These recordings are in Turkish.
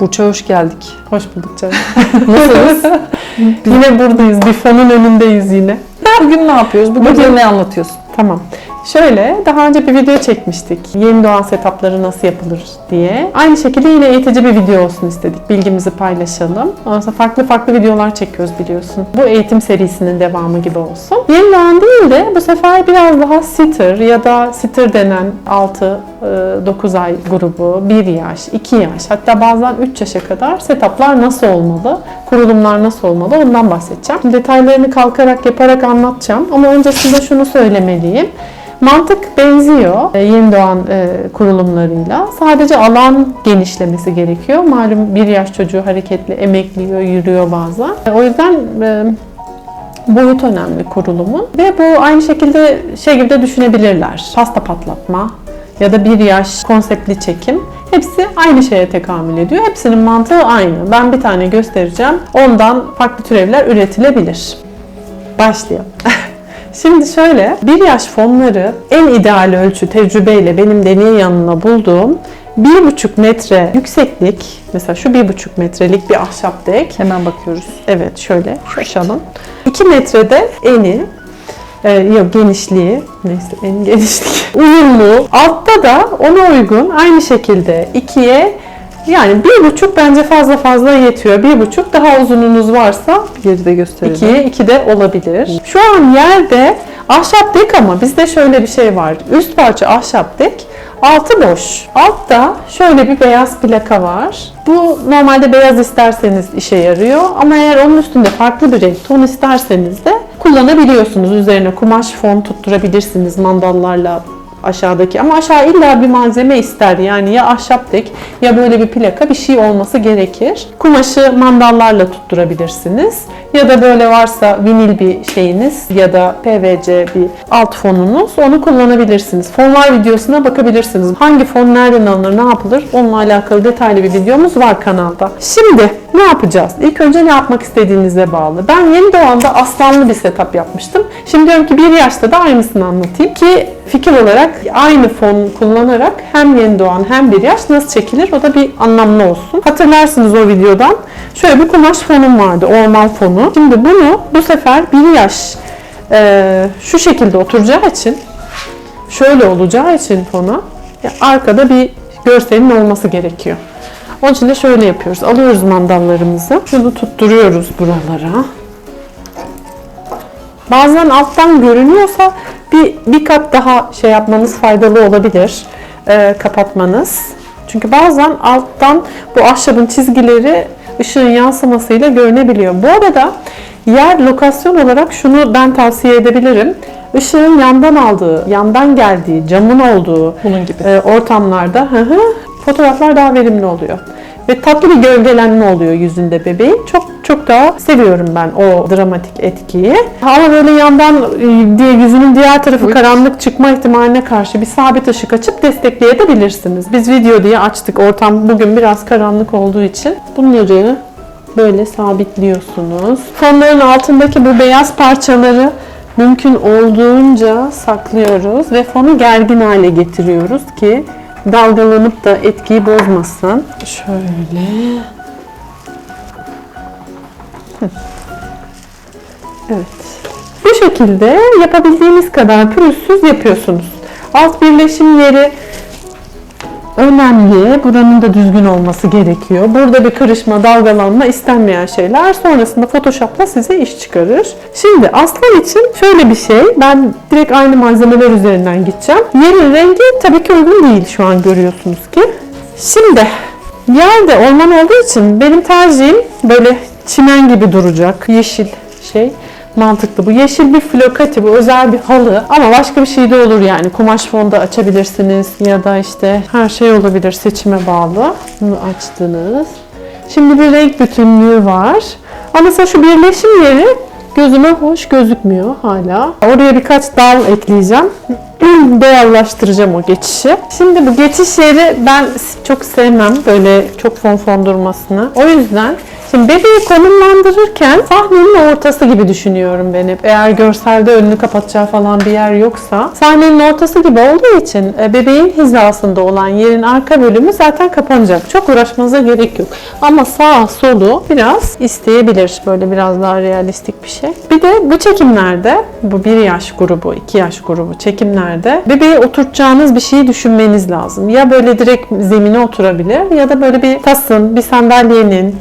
Burç'a hoş geldik. Hoş bulduk canım. Nasılsınız? yine buradayız. Bir fonun önündeyiz yine. Bugün ne yapıyoruz? Bugün, Bugün- ne anlatıyorsun? Tamam. Şöyle daha önce bir video çekmiştik. Yeni doğan setupları nasıl yapılır diye. Aynı şekilde yine eğitici bir video olsun istedik. Bilgimizi paylaşalım. Ondan sonra farklı farklı videolar çekiyoruz biliyorsun. Bu eğitim serisinin devamı gibi olsun. Yeni doğan değil de bu sefer biraz daha sitter ya da sitter denen 6-9 ay grubu, 1 yaş, 2 yaş hatta bazen 3 yaşa kadar setuplar nasıl olmalı, kurulumlar nasıl olmalı ondan bahsedeceğim. Detaylarını kalkarak yaparak anlatacağım ama öncesinde şunu söylemeliyim. Mantık benziyor e, yeni doğan e, kurulumlarıyla. Sadece alan genişlemesi gerekiyor. Malum bir yaş çocuğu hareketli, emekliyor, yürüyor bazen. E, O yüzden boyut önemli kurulumun. Ve bu aynı şekilde şey gibi de düşünebilirler. Pasta patlatma ya da bir yaş konseptli çekim. Hepsi aynı şeye tekamül ediyor. Hepsinin mantığı aynı. Ben bir tane göstereceğim. Ondan farklı türevler üretilebilir. Başlayalım. Şimdi şöyle, bir yaş fonları en ideal ölçü tecrübeyle benim deney yanına bulduğum 1,5 metre yükseklik, mesela şu 1,5 metrelik bir ahşap dek. Hemen bakıyoruz. Evet şöyle, şu aşağıdan. 2 metrede eni, e, yok genişliği, neyse en genişliği, uyumlu. Altta da ona uygun aynı şekilde ikiye yani bir buçuk bence fazla fazla yetiyor. Bir buçuk daha uzununuz varsa Geri de gösterelim. 2'ye 2 de olabilir. Şu an yerde ahşap dek ama bizde şöyle bir şey var. Üst parça ahşap dek, altı boş. Altta şöyle bir beyaz plaka var. Bu normalde beyaz isterseniz işe yarıyor ama eğer onun üstünde farklı bir renk ton isterseniz de kullanabiliyorsunuz. Üzerine kumaş fon tutturabilirsiniz mandallarla aşağıdaki ama aşağı illa bir malzeme ister yani ya ahşap dek ya böyle bir plaka bir şey olması gerekir. Kumaşı mandallarla tutturabilirsiniz ya da böyle varsa vinil bir şeyiniz ya da PVC bir alt fonunuz onu kullanabilirsiniz. Fonlar videosuna bakabilirsiniz. Hangi fon nereden alınır ne yapılır onunla alakalı detaylı bir videomuz var kanalda. Şimdi ne yapacağız? İlk önce ne yapmak istediğinize bağlı. Ben yeni doğanda aslanlı bir setup yapmıştım. Şimdi diyorum ki bir yaşta da aynısını anlatayım ki fikir olarak aynı fon kullanarak hem yeni doğan hem bir yaş nasıl çekilir o da bir anlamlı olsun. Hatırlarsınız o videodan. Şöyle bir kumaş fonum vardı, orman fonu. Şimdi bunu bu sefer bir yaş e, şu şekilde oturacağı için şöyle olacağı için fona arkada bir görselin olması gerekiyor. Onun için de şöyle yapıyoruz. Alıyoruz mandallarımızı. Şunu tutturuyoruz buralara. Bazen alttan görünüyorsa bir, bir kat daha şey yapmanız faydalı olabilir. Ee, kapatmanız. Çünkü bazen alttan bu ahşabın çizgileri ışığın yansımasıyla görünebiliyor. Bu arada yer lokasyon olarak şunu ben tavsiye edebilirim. Işığın yandan aldığı, yandan geldiği, camın olduğu Bunun gibi. e, ortamlarda hı hı, fotoğraflar daha verimli oluyor. Ve tatlı bir gölgelenme oluyor yüzünde bebeğin. Çok çok daha seviyorum ben o dramatik etkiyi. Ama böyle yandan e, diye yüzünün diğer tarafı Uy. karanlık çıkma ihtimaline karşı bir sabit ışık açıp destekleyebilirsiniz. Biz video diye açtık. Ortam bugün biraz karanlık olduğu için. Bunları böyle sabitliyorsunuz. Fonların altındaki bu beyaz parçaları mümkün olduğunca saklıyoruz ve fonu gergin hale getiriyoruz ki dalgalanıp da etkiyi bozmasın. Şöyle. Evet. Bu şekilde yapabildiğiniz kadar pürüzsüz yapıyorsunuz. Alt birleşim yeri önemli. Buranın da düzgün olması gerekiyor. Burada bir kırışma, dalgalanma istenmeyen şeyler sonrasında Photoshop'la size iş çıkarır. Şimdi aslan için şöyle bir şey. Ben direkt aynı malzemeler üzerinden gideceğim. Yerin rengi tabii ki uygun değil şu an görüyorsunuz ki. Şimdi yerde orman olduğu için benim tercihim böyle çimen gibi duracak yeşil şey mantıklı. Bu yeşil bir flokati, bu özel bir halı ama başka bir şey de olur yani. Kumaş fonda açabilirsiniz ya da işte her şey olabilir seçime bağlı. Bunu açtınız. Şimdi bir renk bütünlüğü var. Ama mesela şu birleşim yeri gözüme hoş gözükmüyor hala. Oraya birkaç dal ekleyeceğim. doğallaştıracağım o geçişi. Şimdi bu geçiş yeri ben çok sevmem böyle çok fon fon durmasını. O yüzden Şimdi bebeği konumlandırırken sahnenin ortası gibi düşünüyorum ben hep. Eğer görselde önünü kapatacağı falan bir yer yoksa sahnenin ortası gibi olduğu için e, bebeğin hizasında olan yerin arka bölümü zaten kapanacak. Çok uğraşmanıza gerek yok. Ama sağ solu biraz isteyebilir. Böyle biraz daha realistik bir şey. Bir de bu çekimlerde bu bir yaş grubu, iki yaş grubu çekimlerde bebeği oturtacağınız bir şeyi düşünmeniz lazım. Ya böyle direkt zemine oturabilir ya da böyle bir tasın, bir sandalyenin,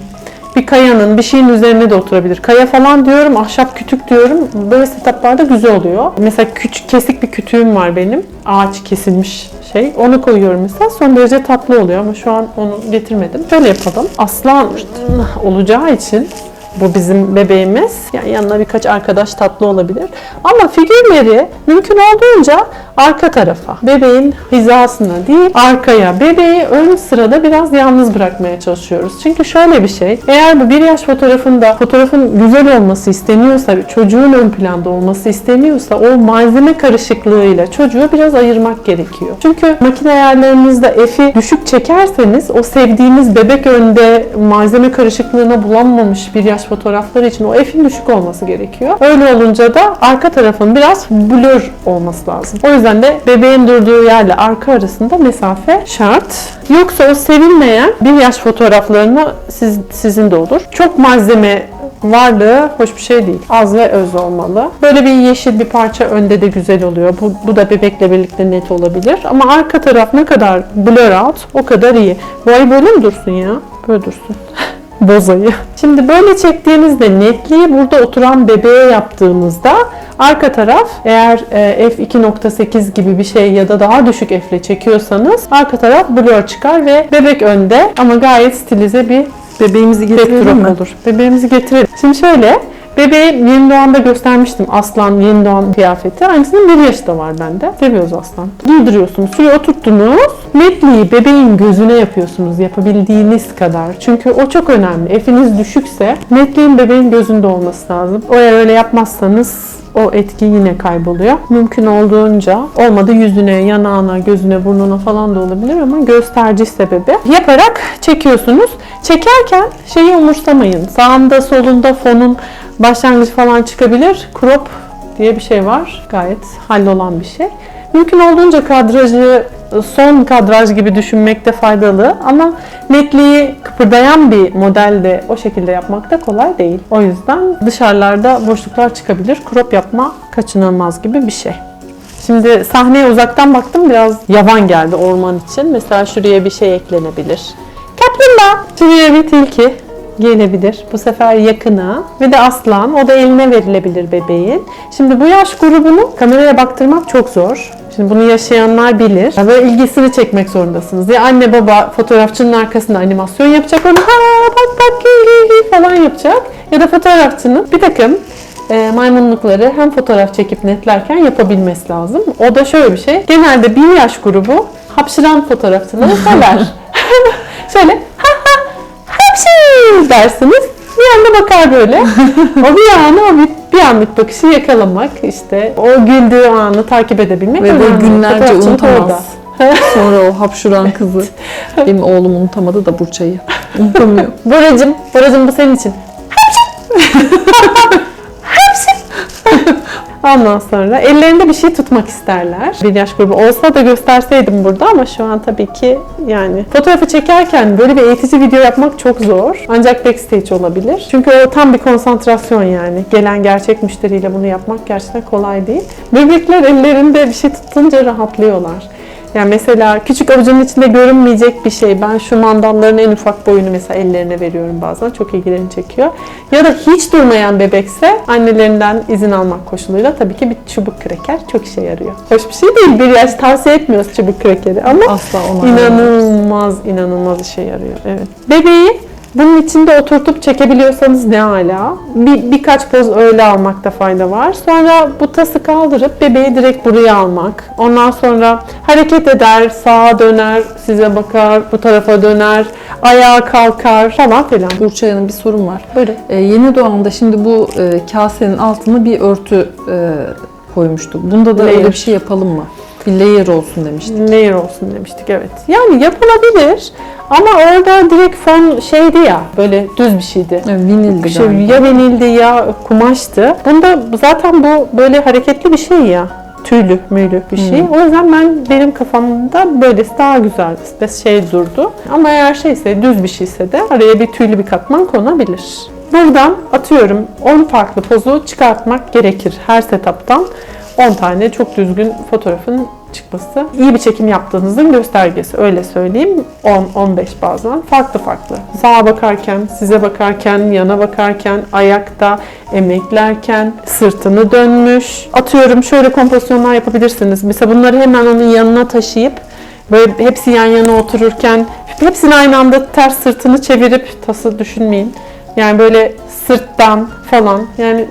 bir kayanın, bir şeyin üzerine de oturabilir. Kaya falan diyorum, ahşap kütük diyorum. Böyle setuplarda güzel oluyor. Mesela küçük kesik bir kütüğüm var benim. Ağaç kesilmiş şey. Onu koyuyorum mesela. Son derece tatlı oluyor ama şu an onu getirmedim. Şöyle yapalım. Aslan olacağı için bu bizim bebeğimiz. Yani yanına birkaç arkadaş tatlı olabilir. Ama figürleri mümkün olduğunca arka tarafa, bebeğin hizasına değil arkaya, bebeği ön sırada biraz yalnız bırakmaya çalışıyoruz. Çünkü şöyle bir şey, eğer bu bir yaş fotoğrafında fotoğrafın güzel olması isteniyorsa, çocuğun ön planda olması isteniyorsa o malzeme karışıklığıyla çocuğu biraz ayırmak gerekiyor. Çünkü makine ayarlarınızda F'i düşük çekerseniz o sevdiğiniz bebek önde malzeme karışıklığına bulanmamış bir yaş fotoğrafları için o F'in düşük olması gerekiyor. Öyle olunca da arka tarafın biraz blur olması lazım. O yüzden de bebeğin durduğu yerle arka arasında mesafe şart. Yoksa o sevilmeyen bir yaş fotoğraflarını siz, sizin de olur. Çok malzeme varlığı hoş bir şey değil. Az ve öz olmalı. Böyle bir yeşil bir parça önde de güzel oluyor. Bu, bu da bebekle birlikte net olabilir. Ama arka taraf ne kadar blur out o kadar iyi. Bu ay böyle mi dursun ya? Böyle dursun. Bozayı. Şimdi böyle çektiğinizde netliği burada oturan bebeğe yaptığımızda arka taraf eğer e, f2.8 gibi bir şey ya da daha düşük f ile çekiyorsanız arka taraf blur çıkar ve bebek önde ama gayet stilize bir Bebeğimizi getirelim mi? olur. Bebeğimizi getirelim. Şimdi şöyle Bebeği yeni doğanda göstermiştim. Aslan yeni doğan kıyafeti. Aynısının bir yaşı da var bende. Seviyoruz aslan. Giydiriyorsunuz. Suya oturttunuz. Netliği bebeğin gözüne yapıyorsunuz. Yapabildiğiniz kadar. Çünkü o çok önemli. Efiniz düşükse netliğin bebeğin gözünde olması lazım. O öyle yapmazsanız o etki yine kayboluyor. Mümkün olduğunca olmadı yüzüne, yanağına, gözüne, burnuna falan da olabilir ama göz sebebi. Yaparak çekiyorsunuz. Çekerken şeyi umursamayın. Sağında solunda fonun başlangıcı falan çıkabilir. Crop diye bir şey var. Gayet hallolan bir şey. Mümkün olduğunca kadrajı son kadraj gibi düşünmekte faydalı ama netliği kıpırdayan bir modelde o şekilde yapmak da kolay değil. O yüzden dışarılarda boşluklar çıkabilir. Crop yapma kaçınılmaz gibi bir şey. Şimdi sahneye uzaktan baktım biraz yavan geldi orman için. Mesela şuraya bir şey eklenebilir. Kaplumbağa. Şuraya bir tilki gelebilir. Bu sefer yakına ve de aslan. O da eline verilebilir bebeğin. Şimdi bu yaş grubunu kameraya baktırmak çok zor. Şimdi bunu yaşayanlar bilir. Ya Böyle ilgisini çekmek zorundasınız. Ya anne baba fotoğrafçının arkasında animasyon yapacak onu ha bak bak falan yapacak. Ya da fotoğrafçının bir takım e, maymunlukları hem fotoğraf çekip netlerken yapabilmesi lazım. O da şöyle bir şey. Genelde bir yaş grubu hapşıran fotoğrafçıları sever. şöyle dersiniz. Bir anda bakar böyle. o bir anı, o bir, bir anlık bakışı yakalamak, işte o güldüğü anı takip edebilmek Ve böyle günlerce orada. unutamaz. Sonra o hapşuran kızı. Benim oğlum unutamadı da Burçay'ı. Unutamıyor. Boracım, Boracım bu senin için. Ondan sonra ellerinde bir şey tutmak isterler. Bir yaş grubu olsa da gösterseydim burada ama şu an tabii ki yani fotoğrafı çekerken böyle bir eğitici video yapmak çok zor. Ancak backstage olabilir. Çünkü o tam bir konsantrasyon yani. Gelen gerçek müşteriyle bunu yapmak gerçekten kolay değil. Bebekler ellerinde bir şey tutunca rahatlıyorlar. Yani mesela küçük avucunun içinde görünmeyecek bir şey. Ben şu mandalların en ufak boyunu mesela ellerine veriyorum bazen. Çok ilgilerini çekiyor. Ya da hiç durmayan bebekse annelerinden izin almak koşuluyla tabii ki bir çubuk kreker çok işe yarıyor. Hoş bir şey değil. Bir yaş tavsiye etmiyoruz çubuk krekeri ama Asla inanılmaz inanılmaz işe yarıyor. Evet. Bebeği bunun içinde oturtup çekebiliyorsanız ne hala. Bir, birkaç poz öyle almakta fayda var. Sonra bu tası kaldırıp bebeği direkt buraya almak. Ondan sonra hareket eder, sağa döner, size bakar, bu tarafa döner, ayağa kalkar falan filan. Burçay Hanım bir sorun var. Buyurun. Ee, yeni doğanda şimdi bu e, kasenin altına bir örtü e, koymuştuk. Bunda da Layer. öyle bir şey yapalım mı? Bir layer olsun demiştik. Layer olsun demiştik evet. Yani yapılabilir ama orada direkt fon şeydi ya böyle düz bir şeydi. Evet, vinildi Şey, galiba. ya vinildi ya kumaştı. Bunda zaten bu böyle hareketli bir şey ya. Tüylü müylü bir şey. O yüzden ben benim kafamda böylesi daha güzel şey durdu. Ama eğer şeyse düz bir şeyse de araya bir tüylü bir katman konabilir. Buradan atıyorum 10 farklı pozu çıkartmak gerekir her setup'tan. 10 tane çok düzgün fotoğrafın çıkması. İyi bir çekim yaptığınızın göstergesi öyle söyleyeyim. 10-15 bazen. Farklı farklı. Sağa bakarken size bakarken yana bakarken ayakta emeklerken sırtını dönmüş. Atıyorum şöyle kompozisyonlar yapabilirsiniz. Mesela bunları hemen onun yanına taşıyıp böyle hepsi yan yana otururken hepsini aynı anda ters sırtını çevirip tası düşünmeyin. Yani böyle sırttan falan. Yani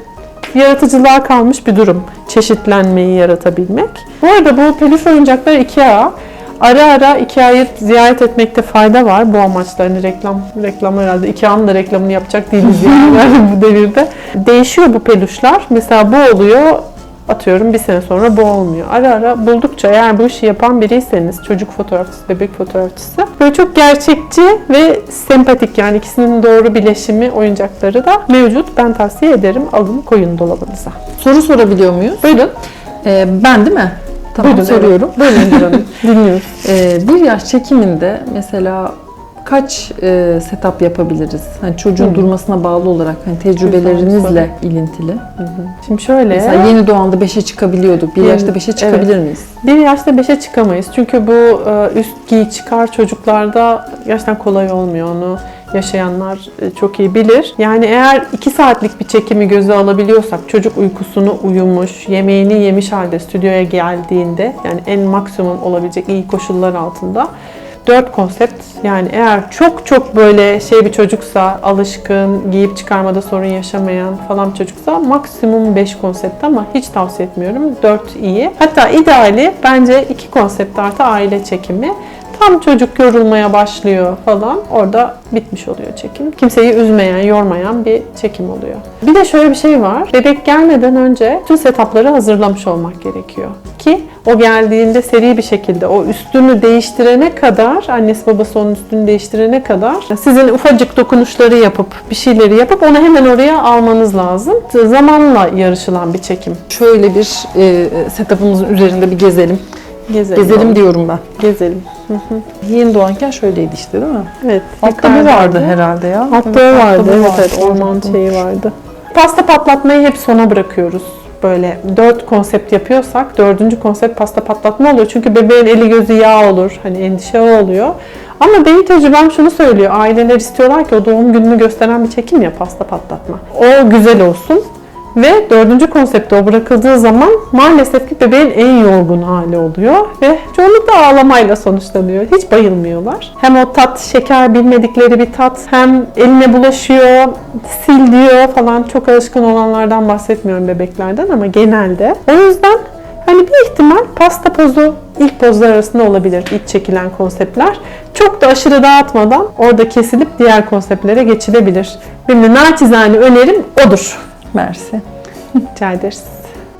yaratıcılığa kalmış bir durum. Çeşitlenmeyi yaratabilmek. Bu arada bu peluş oyuncaklar IKEA. Ara ara IKEA'yı ziyaret etmekte fayda var bu amaçlarını reklam reklam herhalde IKEA'nın da reklamını yapacak değiliz yani, yani bu devirde. Değişiyor bu peluşlar. Mesela bu oluyor atıyorum bir sene sonra bu olmuyor. Ara ara buldukça eğer bu işi yapan biriyseniz çocuk fotoğrafçısı, bebek fotoğrafçısı böyle çok gerçekçi ve sempatik yani ikisinin doğru bileşimi oyuncakları da mevcut. Ben tavsiye ederim. Alın koyun dolabınıza. Soru sorabiliyor muyuz? Buyurun. Ee, ben değil mi? Tamam Buyurun, soruyorum. Buyurun İndir Hanım. Dinliyoruz. Ee, bir yaş çekiminde mesela kaç e, setup yapabiliriz? Hani çocuğun Hı. durmasına bağlı olarak hani tecrübelerinizle ilintili. Şimdi şöyle. Mesela yeni doğanda 5'e çıkabiliyorduk. Bir yaşta 5'e çıkabilir miyiz? Bir yaşta beşe çıkamayız. Çünkü bu e, üst giy çıkar çocuklarda gerçekten kolay olmuyor. Onu yaşayanlar e, çok iyi bilir. Yani eğer 2 saatlik bir çekimi göze alabiliyorsak çocuk uykusunu uyumuş, yemeğini yemiş halde stüdyoya geldiğinde yani en maksimum olabilecek iyi koşullar altında 4 konsept yani eğer çok çok böyle şey bir çocuksa alışkın, giyip çıkarmada sorun yaşamayan falan bir çocuksa maksimum 5 konsept ama hiç tavsiye etmiyorum. 4 iyi. Hatta ideali bence 2 konsept artı aile çekimi. Tam çocuk yorulmaya başlıyor falan. Orada bitmiş oluyor çekim. Kimseyi üzmeyen, yormayan bir çekim oluyor. Bir de şöyle bir şey var. Bebek gelmeden önce tüm setupları hazırlamış olmak gerekiyor. Ki o geldiğinde seri bir şekilde o üstünü değiştirene kadar, annesi babası onun üstünü değiştirene kadar sizin ufacık dokunuşları yapıp, bir şeyleri yapıp onu hemen oraya almanız lazım. Zamanla yarışılan bir çekim. Şöyle bir e, setup'ımızın üzerinde bir gezelim. Gezelim. Gezelim diyorum ben. Gezelim. Yeni doğanken şöyleydi işte değil mi? Evet. Altta bu vardı herhalde ya. Altta Evet, o vardı. altta Evet, vardı. evet. Orman şeyi vardı. Pasta patlatmayı hep sona bırakıyoruz. Böyle dört konsept yapıyorsak dördüncü konsept pasta patlatma oluyor. Çünkü bebeğin eli gözü yağ olur. Hani endişe o oluyor. Ama benim tecrübem şunu söylüyor. Aileler istiyorlar ki o doğum gününü gösteren bir çekim ya pasta patlatma. O güzel olsun. Ve dördüncü konsepte o bırakıldığı zaman maalesef ki bebeğin en yorgun hali oluyor ve çoğunlukla ağlamayla sonuçlanıyor. Hiç bayılmıyorlar. Hem o tat, şeker bilmedikleri bir tat hem eline bulaşıyor, sil diyor falan. Çok alışkın olanlardan bahsetmiyorum bebeklerden ama genelde. O yüzden Hani bir ihtimal pasta pozu ilk pozlar arasında olabilir ilk çekilen konseptler. Çok da aşırı dağıtmadan orada kesilip diğer konseptlere geçilebilir. Benim de naçizane önerim odur. Mersi. Rica ederiz.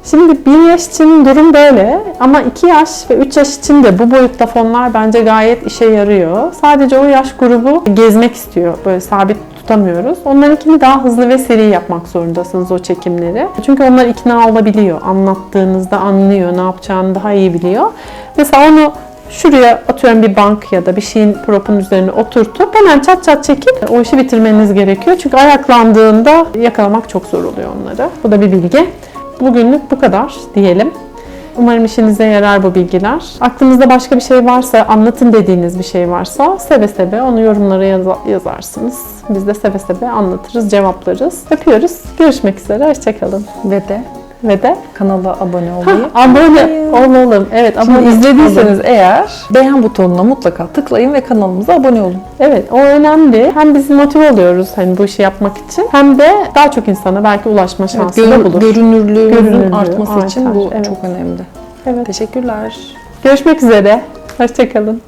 Şimdi 1 yaş için durum böyle ama 2 yaş ve 3 yaş için de bu boyutta fonlar bence gayet işe yarıyor. Sadece o yaş grubu gezmek istiyor. Böyle sabit tutamıyoruz. Onlarınkini daha hızlı ve seri yapmak zorundasınız o çekimleri. Çünkü onlar ikna olabiliyor. Anlattığınızda anlıyor, ne yapacağını daha iyi biliyor. Mesela onu şuraya atıyorum bir bank ya da bir şeyin propun üzerine oturtup hemen çat çat çekip o işi bitirmeniz gerekiyor. Çünkü ayaklandığında yakalamak çok zor oluyor onları. Bu da bir bilgi. Bugünlük bu kadar diyelim. Umarım işinize yarar bu bilgiler. Aklınızda başka bir şey varsa, anlatın dediğiniz bir şey varsa seve seve onu yorumlara yaza- yazarsınız. Biz de seve seve anlatırız, cevaplarız. Öpüyoruz. Görüşmek üzere. Hoşçakalın. Ve de Ve de kanala abone ha, olmayı abone olalım. Evet, Şimdi abone izlediyseniz eğer beğen butonuna mutlaka tıklayın ve kanalımıza abone olun. Evet o önemli. Hem biz motive oluyoruz hani bu işi yapmak için hem de daha çok insana belki ulaşma şansı da Gör- bulur. görünürlüğümüzün Görünürlüğü artması için artar, bu evet. çok önemli. Evet. Teşekkürler. Görüşmek üzere. Hoşçakalın.